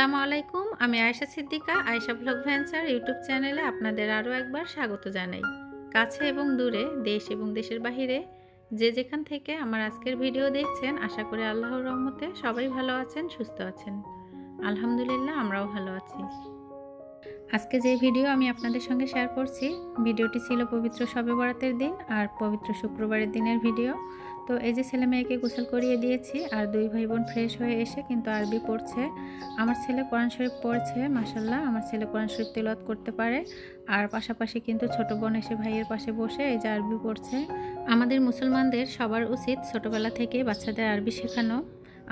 আসসালামু আলাইকুম। আমি Ayesha Siddika, Ayesha blog venture YouTube চ্যানেলে আপনাদের আরও একবার স্বাগত জানাই। কাছে এবং দূরে, দেশ এবং দেশের বাহিরে যে যেখান থেকে আমার আজকের ভিডিও দেখছেন, আশা করি আল্লাহর রহমতে সবাই ভালো আছেন, সুস্থ আছেন। আলহামদুলিল্লাহ, আমরাও ভালো আছি। আজকে যে ভিডিও আমি আপনাদের সঙ্গে শেয়ার করছি, ভিডিওটি ছিল পবিত্র শবে বরাতের দিন আর পবিত্র শুক্রবারের দিনের ভিডিও। তো এই যে ছেলে মেয়েকে গোসল করিয়ে দিয়েছি আর দুই ভাই বোন ফ্রেশ হয়ে এসে কিন্তু আরবি পড়ছে। আমার ছেলে কোরআন শরীফ পড়ছে মাসাল্লাহ আমার ছেলে কোরআন শরীফ তেলত করতে পারে। আর পাশাপাশি কিন্তু ছোট বোন এসে ভাইয়ের পাশে বসে এই যে আরবি পড়ছে। আমাদের মুসলমানদের সবার উচিত ছোটবেলা থেকে বাচ্চাদের আরবি শেখানো।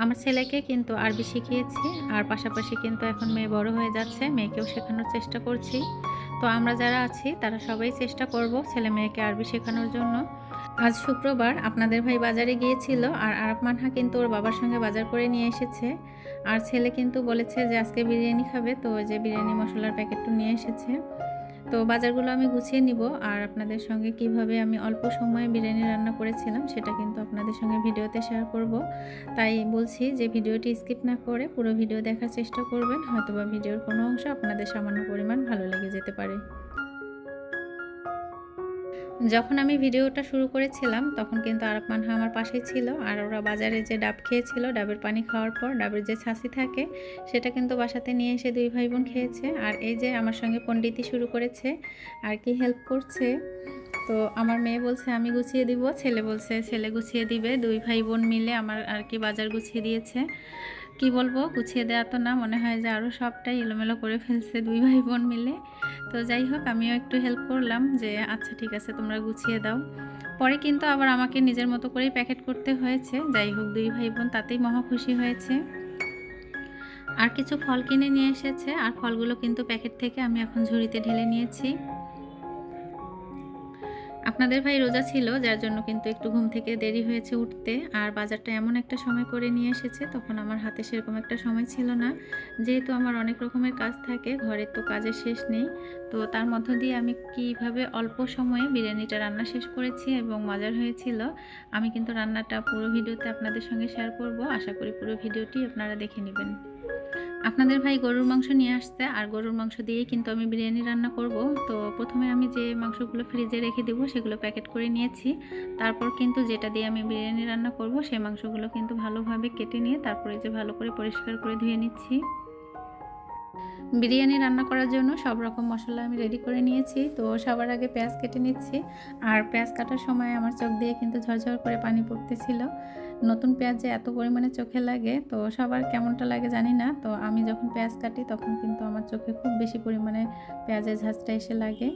আমার ছেলেকে কিন্তু আরবি শিখিয়েছি আর পাশাপাশি কিন্তু এখন মেয়ে বড় হয়ে যাচ্ছে, মেয়েকেও শেখানোর চেষ্টা করছি। তো আমরা যারা আছি, তারা সবাই চেষ্টা করব ছেলে মেয়েকে আরবি শেখানোর জন্য। আজ শুক্রবার আপনাদের ভাই বাজারে গিয়েছিল আর আরব মানহা কিন্তু ওর বাবার সঙ্গে বাজার করে নিয়ে এসেছে। আর ছেলে কিন্তু বলেছে যে আজকে বিরিয়ানি খাবে, তো ওই যে বিরিয়ানি মশলার প্যাকেটটা নিয়ে এসেছে। তো বাজারগুলো আমি গুছিয়ে নিব আর আপনাদের সঙ্গে কীভাবে আমি অল্প সময়ে বিরিয়ানি রান্না করেছিলাম সেটা কিন্তু আপনাদের সঙ্গে ভিডিওতে শেয়ার করব। তাই বলছি যে ভিডিওটি স্কিপ না করে পুরো ভিডিও দেখার চেষ্টা করবেন, হয়তোবা ভিডিওর কোনো অংশ আপনাদের সামান্য পরিমাণ ভালো লেগে যেতে পারে। যখন আমি ভিডিওটা শুরু করেছিলাম, তখন কিন্তু আরব মানহা আমার পাশেই ছিল। আর ওরা বাজারে যে ডাব খেয়েছিল, ডাবের পানি খাওয়ার পর, ডাবের যে ছাসি থাকে, সেটা কিন্তু বাসাতে নিয়ে এসে দুই ভাই বোন খেয়েছে। আর এই যে আমার সঙ্গে পণ্ডিতি শুরু করেছে, আর কি হেল্প করছে, তো আমার মেয়ে বলছে, আমি গুছিয়ে দিব। ছেলে বলছে, ছেলে গুছিয়ে দিবে। দুই ভাই বোন মিলে আমার আর কি বাজার গুছিয়ে দিয়েছে। কি বলব, গুছিয়ে দেওয়া তো না, মনে হয় যে আরও সবটাই এলোমেলো করে ফেলছে দুই ভাই বোন মিলে। তো যাই হোক, আমিও একটু হেল্প করলাম যে আচ্ছা ঠিক আছে, তোমরা গুছিয়ে দাও। পরে কিন্তু আবার আমাকে নিজের মতো করেই প্যাকেট করতে হয়েছে। যাই হোক, দুই ভাই বোন তাতেই মহা খুশি হয়েছে। আর কিছু ফল কিনে নিয়ে এসেছে। আর ফলগুলো কিন্তু প্যাকেট থেকে আমি এখন ঝুড়িতে ঢেলে নিয়েছি। আপনাদের ভাই রোজা ছিল, যার জন্য কিন্তু একটু ঘুম থেকে দেরি হয়েছে উঠতে। আর বাজারটা এমন একটা সময় করে নিয়ে এসেছে, তখন আমার হাতে সেরকম একটা সময় ছিল না। যেহেতু আমার অনেক রকমের কাজ থাকে, ঘরের তো কাজের শেষ নেই। তো তার মধ্য দিয়ে আমি কীভাবে অল্প সময়ে বিরিয়ানিটা রান্না শেষ করেছি এবং মজার হয়েছিল, আমি কিন্তু রান্নাটা পুরো ভিডিওতে আপনাদের সঙ্গে শেয়ার করব। আশা করি পুরো ভিডিওটি আপনারা দেখে নেবেন। আপনাদের ভাই গরুর মাংস নিয়ে আসতে আর গরুর মাংস দিয়েই কিন্তু আমি বিরিয়ানি রান্না করব। তো প্রথমে আমি যে মাংসগুলো ফ্রিজে রেখে দেবো, সেগুলো প্যাকেট করে নিয়েছি। তারপর কিন্তু যেটা দিয়ে আমি বিরিয়ানি রান্না করব, সেই মাংসগুলো কিন্তু ভালোভাবে কেটে নিয়ে তারপরে যে ভালো করে পরিষ্কার করে ধুয়ে নিচ্ছি। বিরিয়ানি রান্না করার জন্য সব রকম মশলা আমি রেডি করে নিয়েছি। তো সবার আগে পেঁয়াজ কেটে নিচ্ছি। আর পেঁয়াজ কাটার সময় আমার চোখ দিয়ে কিন্তু ঝরঝর করে পানি পড়তেছিল। নতুন পেঁয়াজ যে এত পরিমাণে চোখে লাগে, তো সবার কেমনটা লাগে জানি না, তো আমি যখন পেঁয়াজ কাটি তখন কিন্তু আমার চোখে খুব বেশি পরিমাণে পেঁয়াজের ঝাঁজটা এসে লাগে,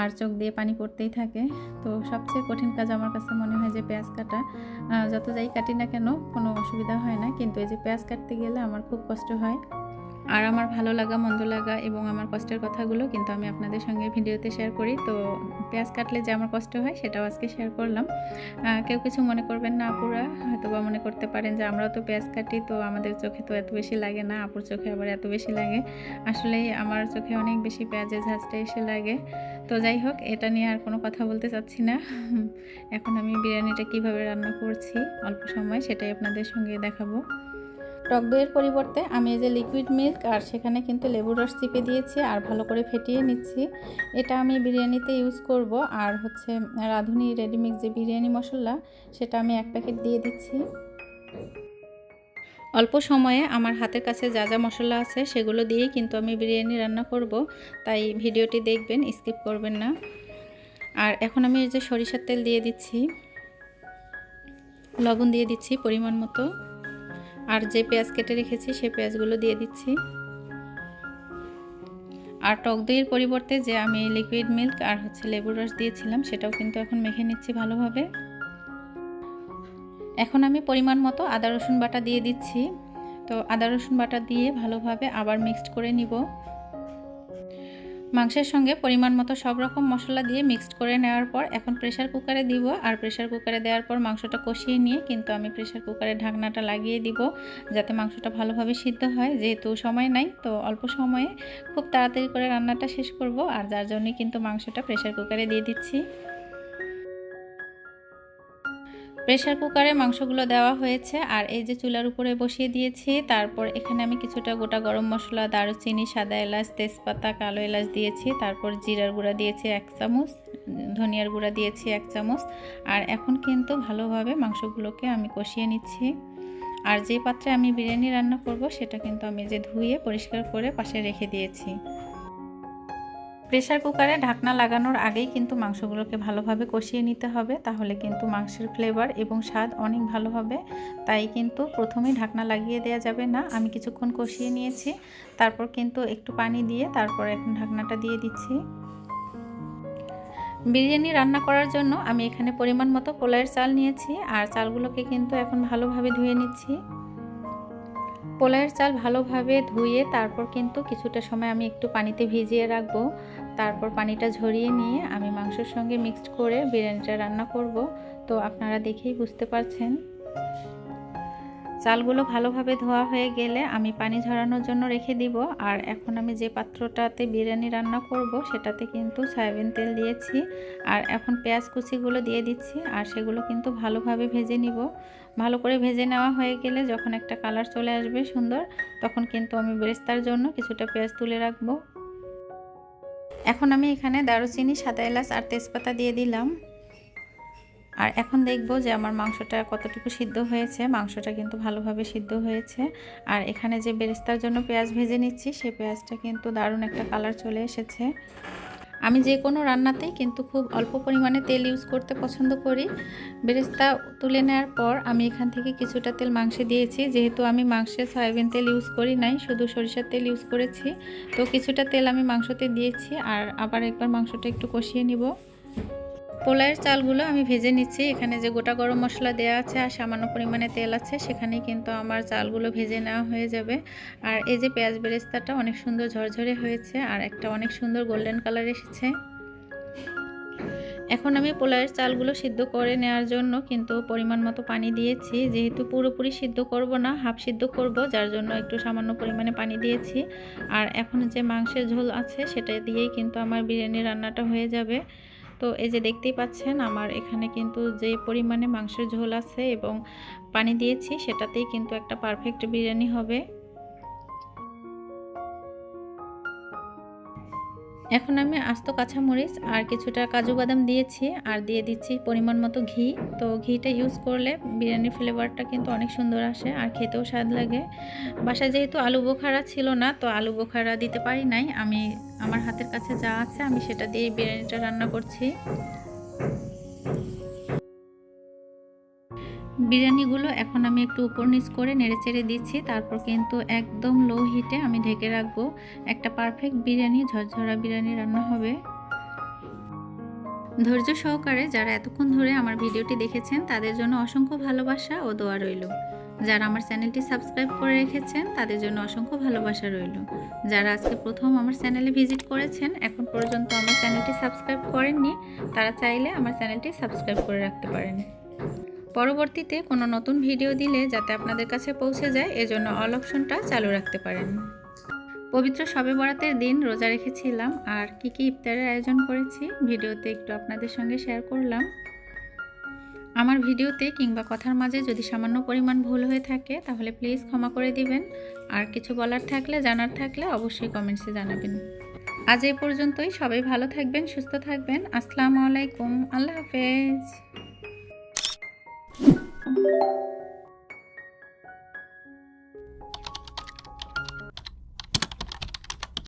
আর চোখ দিয়ে পানি পড়তেই থাকে। তো সবচেয়ে কঠিন কাজ আমার কাছে মনে হয় যে পেঁয়াজ কাটা। যত যাই কাটি না কেন কোনো অসুবিধা হয় না, কিন্তু এই যে পেঁয়াজ কাটতে গেলে আমার খুব কষ্ট হয়। আর আমার ভালো লাগা, মন্দ লাগা এবং আমার কষ্টের কথাগুলো কিন্তু আমি আপনাদের সঙ্গে ভিডিওতে শেয়ার করি। তো পেঁয়াজ কাটলে যে আমার কষ্ট হয় সেটাও আজকে শেয়ার করলাম। কেউ কিছু মনে করবেন না আপুরা হয়তো বা মনে করতে পারেন যে আমরাও তো পেঁয়াজ কাটি, তো আমাদের চোখে তো এত বেশি লাগে না, আপুর চোখে আবার এত বেশি লাগে। আসলেই আমার চোখে অনেক বেশি পেঁয়াজের ঝাঁজটা এসে লাগে। তো যাই হোক, এটা নিয়ে আর কোনো কথা বলতে চাচ্ছি না। এখন আমি বিরিয়ানিটা কীভাবে রান্না করছি, অল্প সময় সেটাই আপনাদের সঙ্গে দেখাবো। টক দইয়ের পরিবর্তে আমি এই যে লিকুইড মিল্ক আর সেখানে কিন্তু লেবুর রস চিপে দিয়েছি আর ভালো করে ফেটিয়ে নিচ্ছি। এটা আমি বিরিয়ানিতে ইউজ করব আর হচ্ছে রাঁধুনি রেডিমিক্স যে বিরিয়ানি মশলা, সেটা আমি এক প্যাকেট দিয়ে দিচ্ছি। অল্প সময়ে আমার হাতের কাছে যা যা মশলা আছে সেগুলো দিয়েই কিন্তু আমি বিরিয়ানি রান্না করব। তাই ভিডিওটি দেখবেন স্কিপ করবেন না। আর এখন আমি এই যে সরিষার তেল দিয়ে দিচ্ছি। লবণ দিয়ে দিচ্ছি পরিমাণ মতো। আর যে পেঁয়াজ কেটে রেখেছি সেই পেঁয়াজগুলো দিয়ে দিচ্ছি। আর টক দইয়ের পরিবর্তে যে আমি লিকুইড মিল্ক আর হচ্ছে লেবুর রস দিয়েছিলাম, সেটাও কিন্তু এখন মেখে নিচ্ছি ভালোভাবে। এখন আমি পরিমাণ মতো আদা, রসুন বাটা দিয়ে দিচ্ছি। তো আদা, রসুন বাটা দিয়ে ভালোভাবে আবার মিক্সড করে নিব। মাংসের সঙ্গে পরিমাণ মতো সব রকম মশলা দিয়ে মিক্সড করে নেওয়ার পর এখন প্রেশার কুকারে দিব। আর প্রেশার কুকারে দেওয়ার পর মাংসটা কষিয়ে নিয়ে কিন্তু আমি প্রেশার কুকারে ঢাকনাটা লাগিয়ে দিব যাতে মাংসটা ভালোভাবে সিদ্ধ হয়। যেহেতু সময় নাই, তো অল্প সময়ে খুব তাড়াতাড়ি করে রান্নাটা শেষ করব। আর যার জন্যই কিন্তু মাংসটা প্রেশার কুকারে দিয়ে দিচ্ছি। প্রেশার কুকারে মাংসগুলো দেওয়া হয়েছে আর এই যে চুলার উপরে বসিয়ে দিয়েছি। তারপর এখানে আমি কিছুটা গোটা গরম মশলা, দারুচিনি, সাদা এলাচ, তেজপাতা, কালো এলাচ দিয়েছি। তারপর জিরার গুঁড়া দিয়েছি এক চামচ, ধনিয়ার গুঁড়া দিয়েছি এক চামচ। আর এখন কিন্তু ভালোভাবে মাংসগুলোকে আমি কষিয়ে নিচ্ছি। আর যে পাত্রে আমি বিরিয়ানি রান্না করব, সেটা কিন্তু আমি যে ধুয়ে পরিষ্কার করে পাশে রেখে দিয়েছি। প্রেশার কুকারে ঢাকনা লাগানোর আগেই কিন্তু মাংসগুলোকে ভালোভাবে কষিয়ে নিতে হবে, তাহলে কিন্তু মাংসের ফ্লেভার এবং স্বাদ অনেক ভালো হবে। তাই কিন্তু প্রথমেই ঢাকনা লাগিয়ে দেওয়া যাবে না, আমি কিছুক্ষণ কষিয়ে নিয়েছি। তারপর কিন্তু একটু পানি দিয়ে তারপর এখন ঢাকনাটা দিয়ে দিচ্ছি। বিরিয়ানি রান্না করার জন্য আমি এখানে পরিমাণ মতো পোলাইয়ের চাল নিয়েছি, আর চালগুলোকে কিন্তু এখন ভালোভাবে ধুয়ে নিচ্ছি। পোলাইয়ের চাল ভালোভাবে ধুয়ে তারপর কিন্তু কিছুটা সময় আমি একটু পানিতে ভিজিয়ে রাখব। তারপর পানিটা ঝরিয়ে নিয়ে আমি মাংসের সঙ্গে মিক্সড করে বিরিয়ানিটা রান্না করব। তো আপনারা দেখেই বুঝতে পারছেন। চালগুলো ভালোভাবে ধোয়া হয়ে গেলে আমি পানি ঝরানোর জন্য রেখে দিব। আর এখন আমি যে পাত্রটাতে বিরিয়ানি রান্না করব, সেটাতে কিন্তু সয়াবিন তেল দিয়েছি। আর এখন পেঁয়াজ কুচিগুলো দিয়ে দিচ্ছি আর সেগুলো কিন্তু ভালোভাবে ভেজে নিব। ভালো করে ভেজে নেওয়া হয়ে গেলে যখন একটা কালার চলে আসবে সুন্দর, তখন কিন্তু আমি বেরেস্তার জন্য কিছুটা পেঁয়াজ তুলে রাখব। এখন আমি এখানে দারুচিনি, সাদা এলাচ আর তেজপাতা দিয়ে দিলাম। আর এখন দেখব যে আমার মাংসটা কতটুকু সিদ্ধ হয়েছে। মাংসটা কিন্তু ভালোভাবে সিদ্ধ হয়েছে। আর এখানে যে বেরেস্তার জন্য পেঁয়াজ ভেজে নিচ্ছি সেই পেঁয়াজটা কিন্তু দারুণ একটা কালার চলে এসেছে। আমি যে কোনো রান্নাতে কিন্তু খুব অল্প পরিমাণে তেল ইউজ করতে পছন্দ করি। বেরেস্তা তুলে নেওয়ার পর আমি এখান থেকে কিছুটা তেল মাংসে দিয়েছি। যেহেতু আমি মাংসে সয়াবিন তেল ইউজ করি নাই, শুধু সরিষার তেল ইউজ করেছি। তো কিছুটা তেল আমি মাংসতে দিয়েছি আর আবার একবার মাংসটা একটু কষিয়ে নিব। পোলাইয়ের চালগুলো আমি ভেজে নিচ্ছি। এখানে যে গোটা গরম মশলা দেওয়া আছে আর সামান্য পরিমাণে তেল আছে, সেখানেই কিন্তু আমার চালগুলো ভেজে নেওয়া হয়ে যাবে। আর এই যে পেঁয়াজ বেরেস্তাটা অনেক সুন্দর ঝরঝরে হয়েছে আর একটা অনেক সুন্দর গোল্ডেন কালার এসেছে। এখন আমি পোলাইয়ের চালগুলো সিদ্ধ করে নেওয়ার জন্য কিন্তু পরিমাণ মতো পানি দিয়েছি। যেহেতু পুরোপুরি সিদ্ধ করব না, হাফ সিদ্ধ করব, যার জন্য একটু সামান্য পরিমাণে পানি দিয়েছি। আর এখন যে মাংসের ঝোল আছে, সেটা দিয়েই কিন্তু আমার বিরিয়ানি রান্নাটা হয়ে যাবে। তো এই যে দেখতেই পাচ্ছেন, আমার এখানে কিন্তু যে পরিমাণে মাংসের ঝোল আছে এবং পানি দিয়েছি, সেটাতেই কিন্তু একটা পারফেক্ট বিরিয়ানি হবে। এখন আমি আস্ত কাঁচামরিচ আর কিছুটা কাজু বাদাম দিয়েছি আর দিয়ে দিচ্ছি পরিমাণ মতো ঘি। তো ঘিটা ইউজ করলে বিরিয়ানির ফ্লেভারটা কিন্তু অনেক সুন্দর আসে আর খেতেও স্বাদ লাগে। বাসায় যেহেতু আলু বোখারা ছিল না, তো আলু বোখারা দিতে পারি নাই। আমি আমার হাতের কাছে যা আছে আমি সেটা দিয়ে বিরিয়ানিটা রান্না করছি। বিরিয়ানিগুলো এখন আমি একটু উপর নিচ করে নেড়ে চেড়ে দিচ্ছি। তারপর কিন্তু একদম লো হিটে আমি ঢেকে রাখব। একটা পারফেক্ট বিরিয়ানি, ঝরঝরা বিরিয়ানি রান্না হবে। ধৈর্য সহকারে যারা এতক্ষণ ধরে আমার ভিডিওটি দেখেছেন, তাদের জন্য অসংখ্য ভালোবাসা ও দোয়া রইল। যারা আমার চ্যানেলটি সাবস্ক্রাইব করে রেখেছেন, তাদের জন্য অসংখ্য ভালোবাসা রইল। যারা আজকে প্রথম আমার চ্যানেলে ভিজিট করেছেন, এখন পর্যন্ত আমার চ্যানেলটি সাবস্ক্রাইব করেননি, তারা চাইলে আমার চ্যানেলটি সাবস্ক্রাইব করে রাখতে পারেন। পরবর্তীতে কোনো নতুন ভিডিও দিলে যাতে আপনাদের কাছে পৌঁছে যায়, এজন্য অল অপশনটা চালু রাখতে পারেন। পবিত্র সবে বরাতের দিন রোজা রেখেছিলাম, আর কি কি ইফতারের আয়োজন করেছি ভিডিওতে একটু আপনাদের সঙ্গে শেয়ার করলাম। আমার ভিডিওতে কিংবা কথার মাঝে যদি সামান্য পরিমাণ ভুল হয়ে থাকে, তাহলে প্লিজ ক্ষমা করে দিবেন। আর কিছু বলার থাকলে, জানার থাকলে অবশ্যই কমেন্টসে জানাবেন। আজ এই পর্যন্তই। সবাই ভালো থাকবেন, সুস্থ থাকবেন। আসসালামু আলাইকুম। আল্লাহ হাফেজ। You.